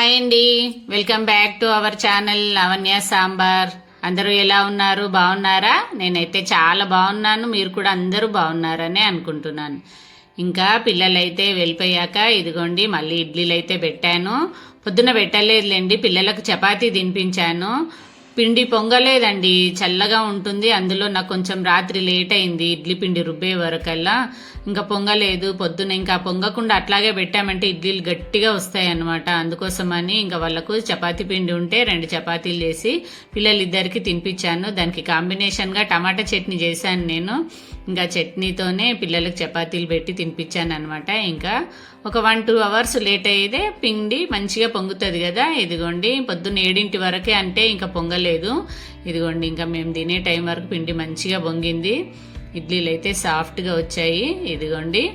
Hi అండి. Welcome back to our channel Lavanya sambar అందరూ ఎలా ఉన్నారు? బాగున్నారా? నేనైతే చాలా బాగున్నాను. మీరు కూడా అందరూ బాగున్నారని అనుకుంటున్నాను. ఇంకా పిల్లలైతే వెళ్ళిపోయాక ఇదిగోండి మళ్ళీ ఇడ్లీలు అయితే పెట్టాను. పొద్దున పెట్టలేదులేండి పిల్లలకు చపాతీ తినిపించాను. పిండి పొంగలేదండి చల్లగా ఉంటుంది. అందులో నాకు కొంచెం రాత్రి లేట్ అయింది ఇడ్లీ పిండి రుబ్బే వరకల్లా. ఇంకా పొంగలేదు పొద్దున ఇంకా పొంగకుండా అట్లాగే పెట్టామంటే ఇడ్లీలు గట్టిగా వస్తాయి అనమాట అందుకోసమని ఇంకా వాళ్ళకు చపాతీ పిండి ఉంటే రెండు చపాతీలు చేసి పిల్లలిద్దరికి తినిపించాను. దానికి కాంబినేషన్గా టమాటా చట్నీ చేశాను నేను. ఇంకా చట్నీతోనే పిల్లలకు చపాతీలు పెట్టి తినిపించాను అనమాట ఇంకా ఒక వన్ టూ అవర్స్ లేట్ అయితే పిండి మంచిగా పొంగుతుంది కదా. ఇదిగోండి పొద్దున్న ఏడింటి వరకే అంటే ఇంకా పొంగలేదు. ఇదిగోండి ఇంకా మేము తినే టైం వరకు పిండి మంచిగా పొంగింది. ఇడ్లీలు అయితే సాఫ్ట్గా వచ్చాయి. ఇదిగోండి.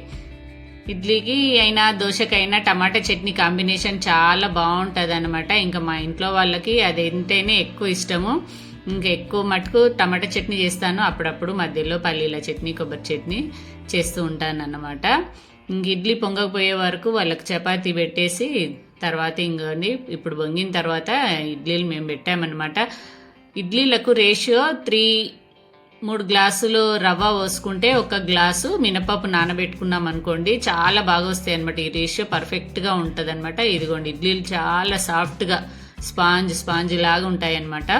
ఇడ్లీకి అయినా దోశకైనా టమాటా చట్నీ కాంబినేషన్ చాలా బాగుంటుంది అనమాట ఇంకా మా ఇంట్లో వాళ్ళకి అది ఎంతైనా ఎక్కువ ఇష్టము. ఇంకా ఎక్కువ మటుకు టమాటా చట్నీ చేస్తాను. అప్పుడప్పుడు మధ్యలో పల్లీల చట్నీ కొబ్బరి చట్నీ చేస్తూ ఉంటాను అన్నమాట ఇంక ఇడ్లీ పొంగకపోయే వరకు వాళ్ళకి చపాతీ పెట్టేసి తర్వాత ఇంకోండి ఇప్పుడు పొంగిన తర్వాత ఇడ్లీలు మేము పెట్టామన్నమాట. ఇడ్లీలకు రేషియో త్రీ మూడు గ్లాసులు రవ్వ పోసుకుంటే ఒక గ్లాసు మినపప్పు నానబెట్టుకున్నాం అనుకోండి చాలా బాగా వస్తాయి అనమాట ఈ రేషియో పర్ఫెక్ట్గా ఉంటుంది అనమాట ఇదిగోండి ఇడ్లీలు చాలా సాఫ్ట్గా స్పాంజ్ స్పాంజ్ లాగా ఉంటాయి అనమాట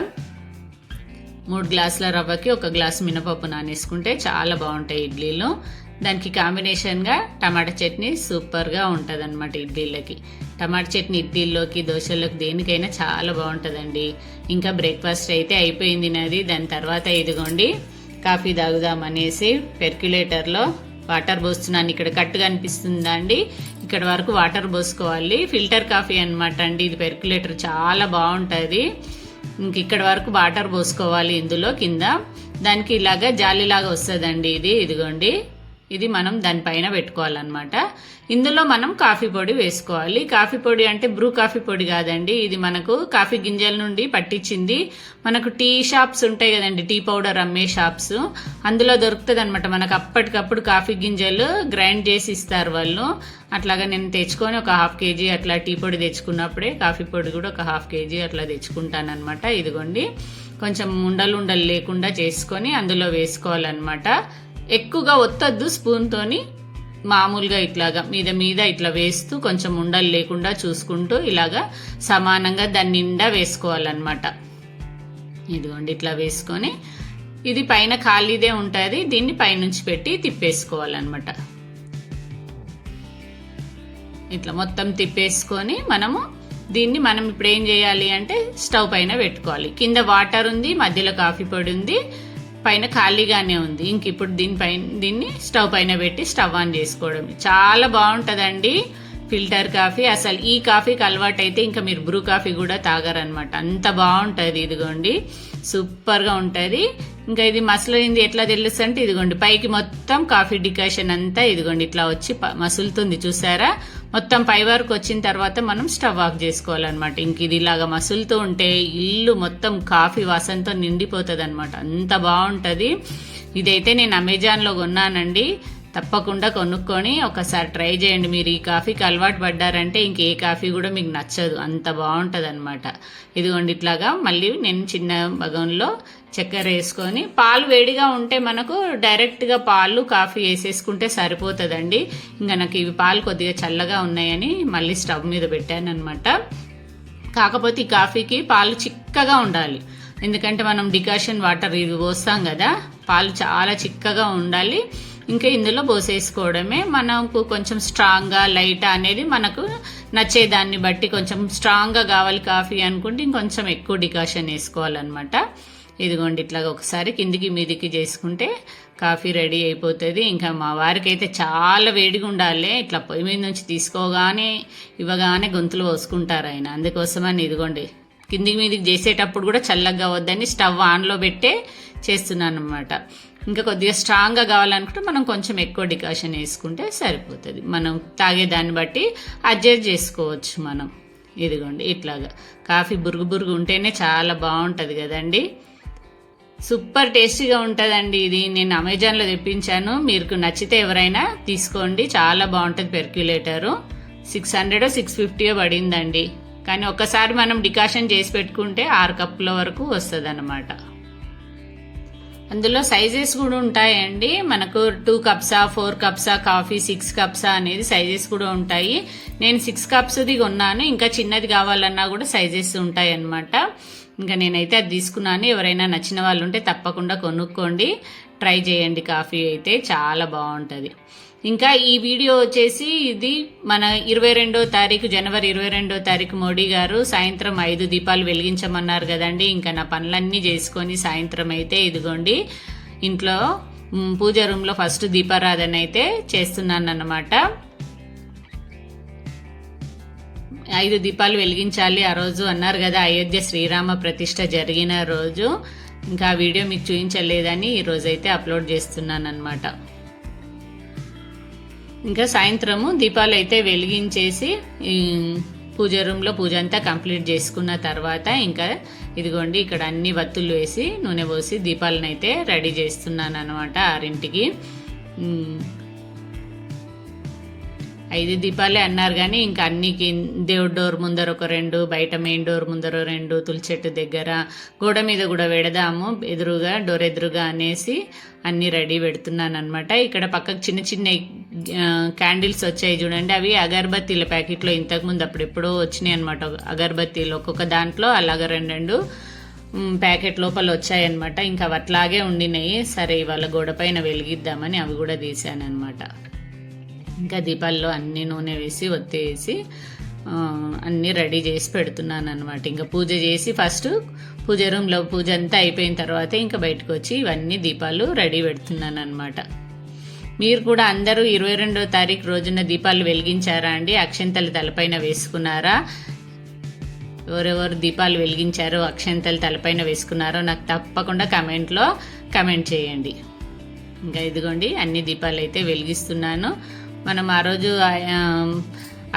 మూడు గ్లాసుల రవ్వకి ఒక గ్లాసు మినపప్పు నానేసుకుంటే చాలా బాగుంటాయి ఇడ్లీలు. దానికి కాంబినేషన్గా టమాటా చట్నీ సూపర్గా ఉంటుంది అనమాట ఇడ్లీలకి. టమాటా చట్నీ ఇడ్లీల్లోకి దోశల్లోకి దేనికైనా చాలా బాగుంటుందండి. ఇంకా బ్రేక్ఫాస్ట్ అయితే అయిపోయింది నాది. దాని తర్వాత ఇదిగోండి కాఫీ తాగుదాం అనేసి పెర్క్యులేటర్లో వాటర్ పోస్తున్నాను. ఇక్కడ కట్టుగా అనిపిస్తుందా అండి? ఇక్కడ వరకు వాటర్ పోసుకోవాలి. ఫిల్టర్ కాఫీ అనమాట అండి. ఇది పెర్క్యులేటర్ చాలా బాగుంటుంది. ఇంక ఇక్కడ వరకు వాటర్ పోసుకోవాలి ఇందులో కింద. దానికి ఇలాగా జాలిలాగా వస్తుందండి ఇది. ఇదిగోండి. ఇది మనం దానిపైన పెట్టుకోవాలన్నమాట. ఇందులో మనం కాఫీ పొడి వేసుకోవాలి. కాఫీ పొడి అంటే బ్రూ కాఫీ పొడి కాదండి. ఇది మనకు కాఫీ గింజల నుండి పట్టించింది. మనకు టీ షాప్స్ ఉంటాయి కదండి టీ పౌడర్ అమ్మే షాప్స్. అందులో దొరుకుతుంది అనమాట మనకు అప్పటికప్పుడు కాఫీ గింజలు గ్రైండ్ చేసి ఇస్తారు వాళ్ళు. అట్లాగా నేను తెచ్చుకొని ఒక హాఫ్ కేజీ అట్లా టీ పొడి తెచ్చుకున్నప్పుడే కాఫీ పొడి కూడా ఒక హాఫ్ కేజీ అట్లా తెచ్చుకుంటాను అనమాట ఇదిగోండి. కొంచెం ఉండలు ఉండలు లేకుండా చేసుకొని అందులో వేసుకోవాలన్నమాట. ఎక్కువగా ఒత్తద్దు స్పూన్తోని మామూలుగా ఇట్లాగా మీద మీద ఇట్లా వేస్తూ కొంచెం ఉండలు లేకుండా చూసుకుంటూ ఇలాగా సమానంగా దాని నిండా వేసుకోవాలన్నమాట. ఇదిగోండి ఇట్లా వేసుకొని ఇది పైన ఖాళీదే ఉంటుంది దీన్ని పైనుంచి పెట్టి తిప్పేసుకోవాలన్నమాట. ఇట్లా మొత్తం తిప్పేసుకొని మనము దీన్ని మనం ఇప్పుడు ఏం చేయాలి అంటే స్టవ్ పైన పెట్టుకోవాలి. కింద వాటర్ ఉంది మధ్యలో కాఫీ పొడి ఉంది పైన ఖాళీగానే ఉంది. ఇంక ఇప్పుడు దీనిపైన దీన్ని స్టవ్ పైన పెట్టి స్టవ్ ఆన్ చేసుకోవడం. చాలా బాగుంటుందండి ఫిల్టర్ కాఫీ. అసలు ఈ కాఫీకి అలవాటు అయితే ఇంకా మీరు బ్రూ కాఫీ కూడా తాగరనమాట అంత బాగుంటుంది ఇదిగోండి. సూపర్గా ఉంటుంది. ఇంకా ఇది మసలైంది ఎట్లా తెలుసు అంటే ఇదిగోండి పైకి మొత్తం కాఫీ డికాషన్ అంతా ఇదిగోండి ఇట్లా వచ్చి మసులుతుంది చూసారా? మొత్తం పై వరకు వచ్చిన తర్వాత మనం స్టవ్ ఆఫ్ చేసుకోవాలన్నమాట. ఇంక ఇది ఇలాగా మసులుతూ ఉంటే ఇల్లు మొత్తం కాఫీ వాసనతో నిండిపోతుంది అనమాట అంత బాగుంటుంది ఇదైతే నేను అమెజాన్లో కొన్నానండి. తప్పకుండా కొనుక్కొని ఒకసారి ట్రై చేయండి. మీరు ఈ కాఫీకి అలవాటు పడ్డారంటే ఇంకే కాఫీ కూడా మీకు నచ్చదు. అంత బాగుంటుంది అనమాట ఇదిగోండి ఇట్లాగా మళ్ళీ నేను చిన్న భగంలో చక్కెర వేసుకొని పాలు వేడిగా ఉంటే మనకు డైరెక్ట్గా పాలు కాఫీ వేసేసుకుంటే సరిపోతుందండి. ఇంకా నాకు ఇవి పాలు కొద్దిగా చల్లగా ఉన్నాయని మళ్ళీ స్టవ్ మీద పెట్టాను అనమాట కాకపోతే ఈ కాఫీకి పాలు చిక్కగా ఉండాలి. ఎందుకంటే మనం డికాషన్ వాటర్ ఇవి పోస్తాం కదా పాలు చాలా చిక్కగా ఉండాలి. ఇంకా ఇందులో పోసేసుకోవడమే. మనకు కొంచెం స్ట్రాంగ్గా లైట్ అనేది మనకు నచ్చే దాన్ని బట్టి కొంచెం స్ట్రాంగ్గా కావాలి కాఫీ అనుకుంటే ఇంకొంచెం ఎక్కువ డికాషన్ వేసుకోవాలన్నమాట. ఇదిగోండి ఇట్లా ఒకసారి కిందికి మీదికి చేసుకుంటే కాఫీ రెడీ అయిపోతుంది. ఇంకా మా వారికి అయితే చాలా వేడిగా ఉండాలి. ఇట్లా పొయ్యి మీద నుంచి తీసుకోగానే ఇవ్వగానే గొంతులు పోసుకుంటారు ఆయన. అందుకోసమని ఇదిగోండి కిందికి మీదికి చేసేటప్పుడు కూడా చల్లగా వద్దని స్టవ్ ఆన్లో పెట్టే చేస్తున్నాను అనమాట ఇంకా కొద్దిగా స్ట్రాంగ్గా కావాలనుకుంటే మనం కొంచెం ఎక్కువ డికాషన్ వేసుకుంటే సరిపోతుంది. మనం తాగేదాన్ని బట్టి అడ్జస్ట్ చేసుకోవచ్చు మనం. ఇదిగోండి ఇట్లాగా. కాఫీ బురుగు బురుగు ఉంటేనే చాలా బాగుంటుంది కదండి. సూపర్ టేస్టీగా ఉంటుందండి ఇది. నేను అమెజాన్లో తెప్పించాను. మీకు నచ్చితే ఎవరైనా తీసుకోండి. చాలా బాగుంటుంది పెర్క్యులేటరు సిక్స్ హండ్రెడ్ సిక్స్ ఫిఫ్టీయో పడిందండి. కానీ ఒక్కసారి మనం డికాషన్ చేసి పెట్టుకుంటే ఆరు కప్పుల వరకు వస్తుంది అన్నమాట అందులో సైజెస్ కూడా ఉంటాయండి. మనకు టూ కప్సా ఫోర్ కప్సా కాఫీ సిక్స్ కప్సా అనేది సైజెస్ కూడా ఉంటాయి. నేను సిక్స్ కప్స్ది కొన్నాను. ఇంకా చిన్నది కావాలన్నా కూడా సైజెస్ ఉంటాయి అన్నమాట ఇంకా నేనైతే అది తీసుకున్నాను. ఎవరైనా నచ్చిన వాళ్ళు ఉంటే తప్పకుండా కొనుక్కోండి. ట్రై చేయండి. కాఫీ అయితే చాలా బాగుంటుంది. ఇంకా ఈ వీడియో వచ్చేసి ఇది మన ఇరవై రెండో తారీఖు జనవరి ఇరవై రెండో తారీఖు మోడీ గారు సాయంత్రం ఐదు దీపాలు వెలిగించమన్నారు కదండి. ఇంకా నా పనులన్నీ చేసుకొని సాయంత్రం అయితే ఇదిగోండి ఇంట్లో పూజ రూమ్లో ఫస్ట్ దీపారాధన అయితే చేస్తున్నాను అన్నమాట ఐదు దీపాలు వెలిగించాలి ఆ రోజు అన్నారు కదా అయోధ్య శ్రీరామ ప్రతిష్ట జరిగిన రోజు. ఇంకా ఆ వీడియో మీకు చూపించలేదని ఈరోజైతే అయితే అప్లోడ్ చేస్తున్నాను అనమాట ఇంకా సాయంత్రము దీపాలు అయితే వెలిగించేసి పూజ రూమ్లో పూజ అంతా కంప్లీట్ చేసుకున్న తర్వాత ఇంకా ఇదిగోండి ఇక్కడ అన్ని వత్తులు వేసి నూనె పోసి దీపాలను అయితే రెడీ చేస్తున్నాను అనమాట ఆరింటికి ఐదు దీపాలే అన్నారు కానీ ఇంకా అన్ని దేవుడి డోర్ ముందర ఒక రెండు బయట మెయిన్ డోర్ ముందర రెండు తులసి చెట్టు దగ్గర గోడ మీద కూడా పెడదాము. ఎదురుగా డోర్ ఎదురుగా అనేసి అన్ని రెడీ పెడుతున్నాను అనమాట ఇక్కడ పక్కకు చిన్న చిన్న క్యాండిల్స్ వచ్చాయి చూడండి. అవి అగరబత్తీల ప్యాకెట్లో ఇంతకుముందు అప్పుడు ఎప్పుడో వచ్చినాయి అనమాట అగరబత్తీలు ఒక్కొక్క దాంట్లో అలాగ రెండు రెండు ప్యాకెట్ లోపల వచ్చాయన్నమాట ఇంకా అవి అట్లాగే ఉండినాయి. సరే ఇవాళ గోడ పైన వెలిగిద్దామని అవి కూడా తీసానమాట ఇంకా దీపాల్లో అన్ని నూనె వేసి ఒత్తేసి వేసి అన్నీ రెడీ చేసి పెడుతున్నాను అనమాట ఇంకా పూజ చేసి ఫస్ట్ పూజ రూమ్లో పూజ అంతా అయిపోయిన తర్వాత ఇంకా బయటకు వచ్చి ఇవన్నీ దీపాలు రెడీ పెడుతున్నాను అనమాట మీరు కూడా అందరూ ఇరవై రెండో తారీఖు రోజున దీపాలు వెలిగించారా అండి? అక్షంతలు తలపైన వేసుకున్నారా? ఎవరెవరు దీపాలు వెలిగించారో అక్షంతలు తలపైన వేసుకున్నారో నాకు తప్పకుండా కమెంట్లో కమెంట్ చేయండి. ఇంకా ఇదిగోండి అన్ని దీపాలు అయితే వెలిగిస్తున్నాను. మనం ఆ రోజు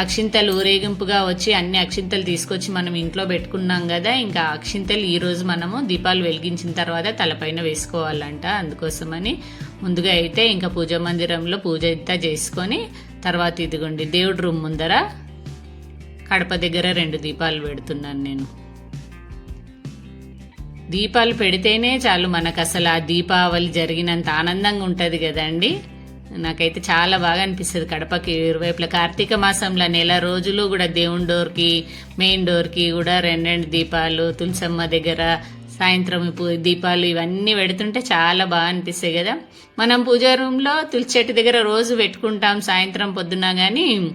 అక్షింతలు ఊరేగింపుగా వచ్చి అన్ని అక్షింతలు తీసుకొచ్చి మనం ఇంట్లో పెట్టుకున్నాం కదా ఇంకా అక్షింతలు ఈరోజు మనము దీపాలు వెలిగించిన తర్వాత తలపైన వేసుకోవాలంట అందుకోసమని. ముందుగా అయితే ఇంకా పూజ మందిరంలో పూజ ఇంతా చేసుకొని తర్వాత ఇదిగోండి దేవుడి రూమ్ ముందర కడప దగ్గర రెండు దీపాలు పెడుతున్నాను నేను. దీపాలు పెడితేనే చాలు మనకు అసలు ఆ దీపావళి జరిగినంత ఆనందంగా ఉంటుంది కదండి. నాకైతే చాలా బాగా అనిపిస్తుంది కడపకి ఇరువైపుల. కార్తీక మాసంలో నెల రోజులు కూడా దేవుని డోర్కి మెయిన్ డోర్కి కూడా రెండు రెండు దీపాలు తులసమ్మ దగ్గర సాయంత్రం దీపాలు ఇవన్నీ పెడుతుంటే చాలా బాగా అనిపిస్తాయి కదా. మనం పూజా రూమ్లో తులసి చెట్టు దగ్గర రోజు పెట్టుకుంటాం సాయంత్రం పొద్దున కానీ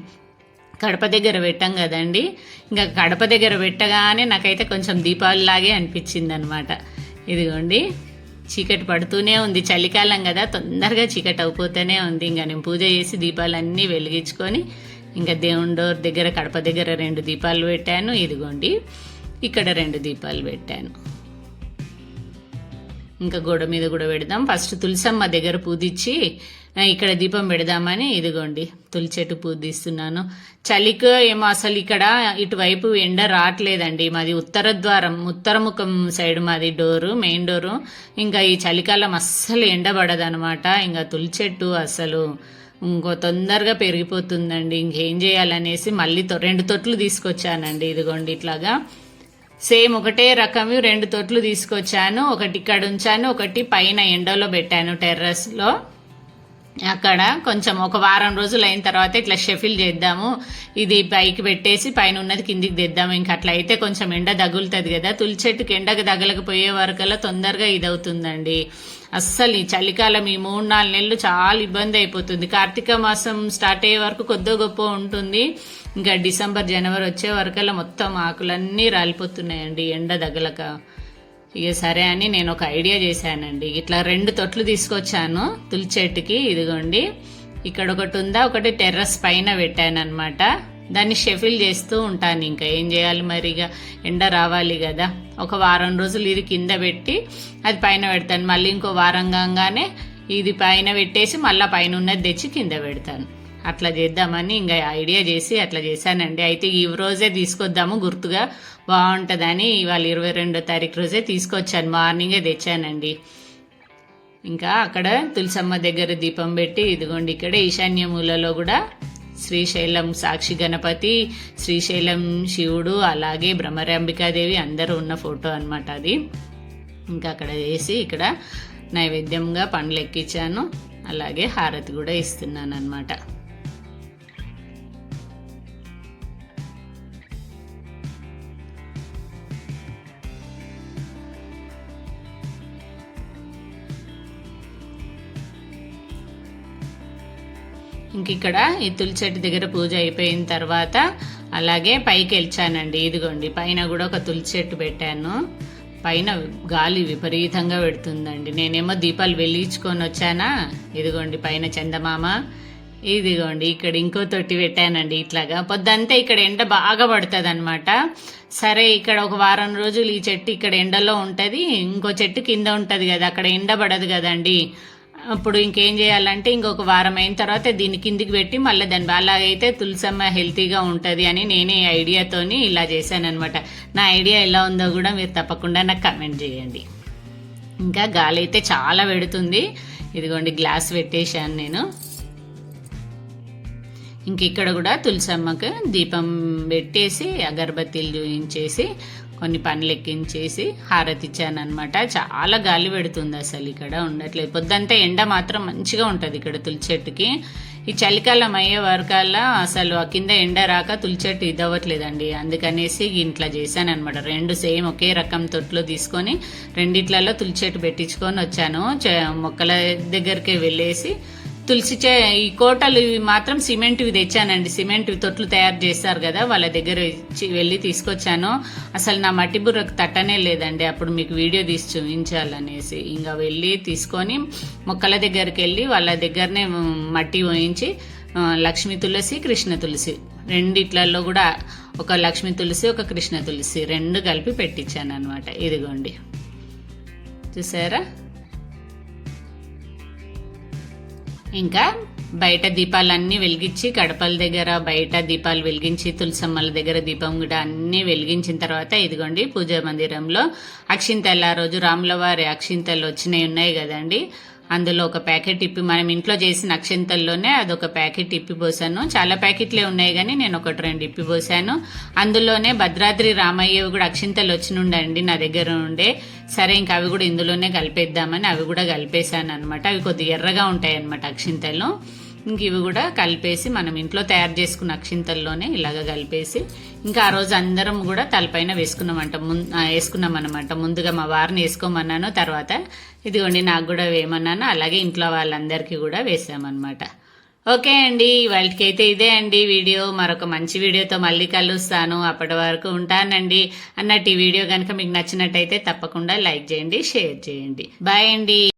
కడప దగ్గర పెట్టాం కదండి. ఇంకా కడప దగ్గర పెట్టగానే నాకైతే కొంచెం దీపావళిలాగే అనిపించింది అనమాట ఇదిగోండి. చీకటి పడుతూనే ఉంది. చలికాలం కదా తొందరగా చీకటి అయిపోతూనే ఉంది. ఇంకా నేను పూజ చేసి దీపాలన్నీ వెలిగించుకొని ఇంకా దేవుని డోర్ దగ్గర కడప దగ్గర రెండు దీపాలు పెట్టాను. ఇదిగోండి ఇక్కడ రెండు దీపాలు పెట్టాను. ఇంకా గోడ మీద కూడా పెడదాం. ఫస్ట్ తులసమ్మ దగ్గర పూదిచ్చి ఇక్కడ దీపం పెడదామని ఇదిగోండి తులి చెట్టు పూదిస్తున్నాను. చలికి ఏమో అసలు ఇక్కడ ఇటువైపు ఎండ రావట్లేదండి. మాది ఉత్తర ద్వారం ఉత్తర ముఖం సైడ్ మాది డోరు మెయిన్ డోరు. ఇంకా ఈ చలికాలం అస్సలు ఎండ పడదనమాట. ఇంకా తులి చెట్టు అసలు ఇంకో తొందరగా పెరిగిపోతుందండి. ఇంకేం చేయాలనేసి మళ్ళీ తొ- రెండు తొట్లు తీసుకొచ్చానండి ఇదిగోండి ఇట్లాగా. సేమ్ ఒకటే రకము రెండు తొట్లు తీసుకొచ్చాను ఒకటి ఇక్కడ ఉంచాను ఒకటి పైన ఎండలో పెట్టాను టెర్రస్లో. అక్కడ కొంచెం ఒక వారం రోజులు అయిన తర్వాత ఇట్లా షెఫిల్ చేద్దాము. ఇది పైకి పెట్టేసి పైన ఉన్నది కిందికి తెద్దాము. ఇంకా అట్లా అయితే కొంచెం ఎండ తగులుతుంది కదా. తులి చెట్టుకి ఎండకు తగలకపోయే వరకల్లా తొందరగా ఇది అవుతుందండి అస్సలు ఈ చలికాలం ఈ మూడు నాలుగు నెలలు చాలా ఇబ్బంది అయిపోతుంది. కార్తీక మాసం స్టార్ట్ అయ్యే వరకు కొద్దో గొప్ప ఉంటుంది. ఇంకా డిసెంబర్ జనవరి వచ్చే వరకల్లా మొత్తం ఆకులన్నీ రాలిపోతున్నాయండి ఎండ తగలక. ఇక సరే అని నేను ఒక ఐడియా చేశానండి. ఇట్లా రెండు తొట్లు తీసుకొచ్చాను తులిచెట్టుకి ఇదిగోండి. ఇక్కడ ఒకటి ఉందా ఒకటి టెర్రస్ పైన పెట్టాను అనమాట దాన్ని షెఫిల్ చేస్తూ ఉంటాను ఇంకా. ఏం చేయాలి మరి ఇక? ఎండ రావాలి కదా. ఒక వారం రోజులు ఇది కింద పెట్టి అది పైన పెడతాను. మళ్ళీ ఇంకో వారం కాగానే ఇది పైన పెట్టేసి మళ్ళీ పైన ఉన్నది తెచ్చి కింద పెడతాను. అట్లా చేద్దామని ఇంకా ఐడియా చేసి అట్లా చేశానండి. అయితే ఈ రోజే తీసుకొద్దాము గుర్తుగా. బాగుంటుందని ఇవాళ ఇరవై రెండో తారీఖు రోజే తీసుకొచ్చాను. మార్నింగే తెచ్చానండి. ఇంకా అక్కడ తులసమ్మ దగ్గర దీపం పెట్టి ఇదిగోండి ఇక్కడ ఈశాన్య మూలలో కూడా శ్రీశైలం సాక్షి గణపతి శ్రీశైలం శివుడు అలాగే భ్రమరాంబికాదేవి అందరూ ఉన్న ఫోటో అనమాట అది. ఇంకా అక్కడ వేసి ఇక్కడ నైవేద్యంగా పండ్లు ఎక్కించాను. అలాగే హారతి కూడా ఇస్తున్నాను అనమాట ఇంక ఇక్కడ ఈ తులి చెట్టు దగ్గర పూజ అయిపోయిన తర్వాత అలాగే పైకి వెళ్ళానండి. ఇదిగోండి పైన కూడా ఒక తులి చెట్టు పెట్టాను. పైన గాలి విపరీతంగా పెడుతుందండి. నేనేమో దీపాలు వెలిగించుకొని వచ్చానా? ఇదిగోండి పైన చందమామ. ఇదిగోండి ఇక్కడ ఇంకో తొట్టి పెట్టానండి ఇట్లాగా. పొద్దంతా ఇక్కడ ఎండ బాగా పడుతుంది అనమాట సరే ఇక్కడ ఒక వారం రోజులు ఈ చెట్టు ఇక్కడ ఎండలో ఉంటుంది. ఇంకో చెట్టు కింద ఉంటుంది కదా అక్కడ ఎండ పడదు కదండి. అప్పుడు ఇంకేం చేయాలంటే ఇంకొక వారం అయిన తర్వాత దీన్ని కిందికి పెట్టి మళ్ళీ దాని అలాగైతే తులసమ్మ హెల్తీగా ఉంటుంది అని నేనే ఐడియాతోని ఇలా చేశాను అనమాట నా ఐడియా ఎలా ఉందో కూడా మీరు తప్పకుండా నాకు కమెంట్ చేయండి. ఇంకా గాలి అయితే చాలా పెడుతుంది. ఇదిగోండి గ్లాస్ పెట్టేశాను నేను. ఇంక ఇక్కడ కూడా తులసమ్మకు దీపం పెట్టేసి అగరబత్తీలు చూయించేసి కొన్ని పనులు ఎక్కించేసి హారతి ఇచ్చాను చాలా గాలి పెడుతుంది అసలు ఇక్కడ ఉండట్లేదు. పొద్దంతా ఎండ మాత్రం మంచిగా ఉంటుంది ఇక్కడ తులిచెట్టుకి. ఈ చలికాలం అయ్యే వరకల్లా అసలు ఆ కింద ఎండ రాక తులిచెట్టు ఇదవ్వట్లేదండి. అందుకనేసి ఇట్లా చేశానమాట రెండు సేమ్ ఒకే రకం తొట్లు తీసుకొని రెండిట్లలో తులిచెట్టు పెట్టించుకొని వచ్చాను. మొక్కల దగ్గరికి వెళ్ళేసి తులసి చే ఈ కోటలు ఇవి మాత్రం సిమెంట్వి తెచ్చానండి. సిమెంట్ తొట్లు తయారు చేస్తారు కదా వాళ్ళ దగ్గర వెళ్ళి తీసుకొచ్చాను. అసలు నా మట్టి బుర్రకు తట్టనే లేదండి. అప్పుడు మీకు వీడియో తీసి చూపించాలనేసి ఇంకా వెళ్ళి తీసుకొని మొక్కల దగ్గరికి వెళ్ళి వాళ్ళ దగ్గరనే మట్టి పోయించి లక్ష్మీ తులసి కృష్ణ తులసి రెండిట్లలో కూడా ఒక లక్ష్మీ తులసి ఒక కృష్ణ తులసి రెండు కలిపి పెట్టించాను అనమాట ఇదిగోండి. చూసారా? ఇంకా బయట దీపాలన్నీ వెలిగించి గడపల దగ్గర బయట దీపాలు వెలిగించి తులసమ్మల దగ్గర దీపం కూడా అన్నీ వెలిగించిన తర్వాత ఇదిగోండి పూజా మందిరంలో అక్షింతలు. ఆ రోజు రాములవారి అక్షింతలు వచ్చినాయి ఉన్నాయి కదండి. అందులో ఒక ప్యాకెట్ ఇప్పి మనం ఇంట్లో చేసిన అక్షింతల్లోనే అదొక ప్యాకెట్ ఇప్పి పోసాను చాలా ప్యాకెట్లే ఉన్నాయి కానీ నేను ఒకటి రెండు ఇప్పి పోసాను అందులోనే భద్రాద్రి రామయ్యవి కూడా అక్షింతలు వచ్చినుండండి నా దగ్గర ఉండే. సరే ఇంకా అవి కూడా ఇందులోనే కలిపేద్దామని అవి కూడా కలిపేశాను అనమాట అవి కొద్దిగా ఎర్రగా ఉంటాయి అనమాట అక్షింతలు. ఇంక ఇవి కూడా కలిపేసి మనం ఇంట్లో తయారు చేసుకున్న అక్షింతల్లోనే ఇలాగ కలిపేసి ఇంకా ఆ రోజు అందరం కూడా తలపైన వేసుకున్నామంట. ముం- వేసుకున్నాం అనమాట ముందుగా మా వారిని వేసుకోమన్నాను తర్వాత ఇదిగోండి నాకు కూడా వేయమన్నాను అలాగే ఇంట్లో వాళ్ళందరికీ కూడా వేసామన్నమాట. ఓకే అండి వాళ్ళకైతే ఇదే అండి వీడియో. మరొక మంచి వీడియోతో మళ్ళీ కలుస్తాను. అప్పటి వరకు ఉంటానండి. అన్నట్టు ఈ వీడియో కనుక మీకు నచ్చినట్టయితే తప్పకుండా లైక్ చేయండి షేర్ చేయండి. బాయ్ అండి.